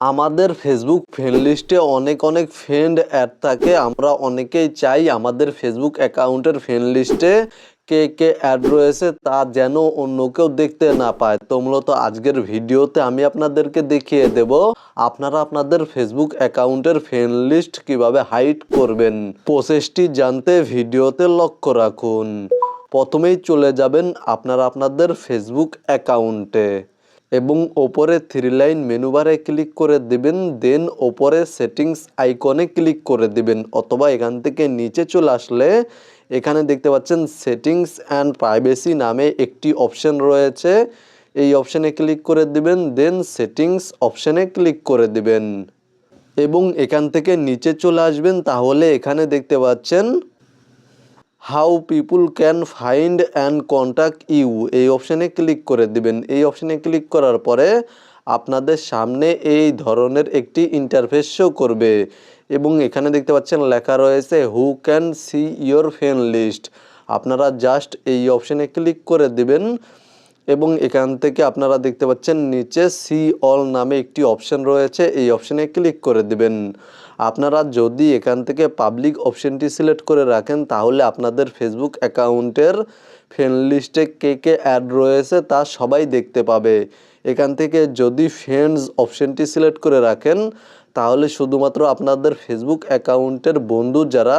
আমাদের Facebook friend লিস্টে অনেক অনেক ফ্রেন্ড অ্যাড থাকে। আমরা অনেকেই চাই আমাদের ফেসবুক অ্যাকাউন্টের ফ্রেন্ড লিস্টে কে কে অ্যাড রয়েছে তা যেন অন্য কেউ দেখতে না পায়। তো মূলত আজকের ভিডিওতে আমি আপনাদেরকে দেখিয়ে দেব, আপনারা আপনাদের ফেসবুক অ্যাকাউন্টের ফ্রেন্ড লিস্ট কীভাবে হাইড করবেন। প্রসেসটি জানতে ভিডিওতে লক্ষ্য রাখুন। প্রথমেই চলে যাবেন আপনারা আপনাদের ফেসবুক অ্যাকাউন্টে এবং ওপরে থ্রি লাইন মেনু বারে ক্লিক করে দিবেন দেন ওপরে সেটিংস আইকনে ক্লিক করে দিবেন, অথবা এখান থেকে নিচে চলে আসলে এখানে দেখতে পাচ্ছেন সেটিংস অ্যান্ড প্রাইভেসি নামে একটি অপশন রয়েছে। এই অপশানে ক্লিক করে দিবেন দেন সেটিংস অপশানে ক্লিক করে দিবেন। এবং এখান থেকে নিচে চলে আসবেন, তাহলে এখানে দেখতে পাচ্ছেন how people can find and contact you এই অপশানে ক্লিক করে দিবেন। এই অপশানে ক্লিক করার পরে আপনাদের সামনে এই ধরনের একটি ইন্টারফেস শো করবে। এবং এখানে দেখতে পাচ্ছেন লেখা রয়েছে who can see your friend list আপনারা জাস্ট এই অপশানে ক্লিক করে দিবেন। এবং এখান থেকে আপনারা দেখতে পাচ্ছেন নিচে সি অল নামে একটি অপশন রয়েছে, এই অপশানে ক্লিক করে দিবেন। আপনারা যদি এখান থেকে পাবলিক অপশনটি সিলেক্ট করে রাখেন, তাহলে আপনাদের ফেসবুক অ্যাকাউন্টের ফ্রেন্ড লিস্টে কে কে অ্যাড রয়েছে তা সবাই দেখতে পাবে। এখান থেকে যদি ফ্রেন্ডস অপশনটি সিলেক্ট করে রাখেন তাহলে শুধুমাত্র আপনাদের ফেসবুক অ্যাকাউন্টের বন্ধু যারা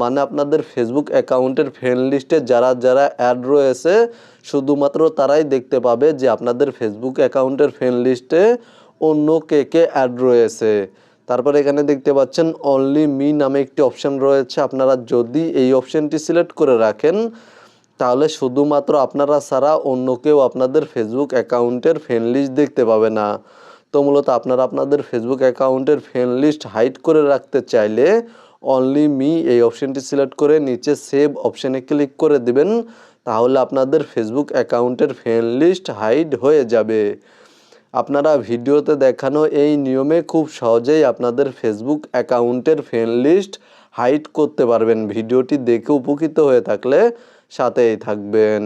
মানে আপনাদের ফেসবুক অ্যাকাউন্টের ফ্রেন্ড লিস্টে যারা যারা অ্যাড রয়েছে, শুধুমাত্র তারাই দেখতে পাবে যে আপনাদের ফেসবুক অ্যাকাউন্টের ফ্রেন্ড লিস্টে অন্য কে কে অ্যাড রয়েছে। তারপরে এখানে দেখতে পাচ্ছেন অনলি মি নামে একটি অপশন রয়েছে। আপনারা যদি এই অপশনটি সিলেক্ট করে রাখেন, তাহলে শুধুমাত্র আপনারা ছাড়া অন্য কেউ আপনাদের ফেসবুক অ্যাকাউন্টের ফ্রেন্ড লিস্ট দেখতে পাবে না। তো মূলত আপনারা আপনাদের ফেসবুক অ্যাকাউন্টের ফ্রেন্ড লিস্ট হাইড করে রাখতে চাইলে অনলি মি এই অপশানটি সিলেক্ট করে নিচে সেভ অপশানে ক্লিক করে দিবেন, তাহলে আপনাদের ফেসবুক অ্যাকাউন্টের ফ্রেন্ড লিস্ট হাইড হয়ে যাবে। আপনারা ভিডিওতে দেখানো এই নিয়মে খুব সহজেই আপনাদের ফেসবুক অ্যাকাউন্টের ফ্রেন্ড লিস্ট হাইড করতে পারবেন। ভিডিওটি দেখে উপকৃত হয়ে থাকলে সাথেই থাকবেন।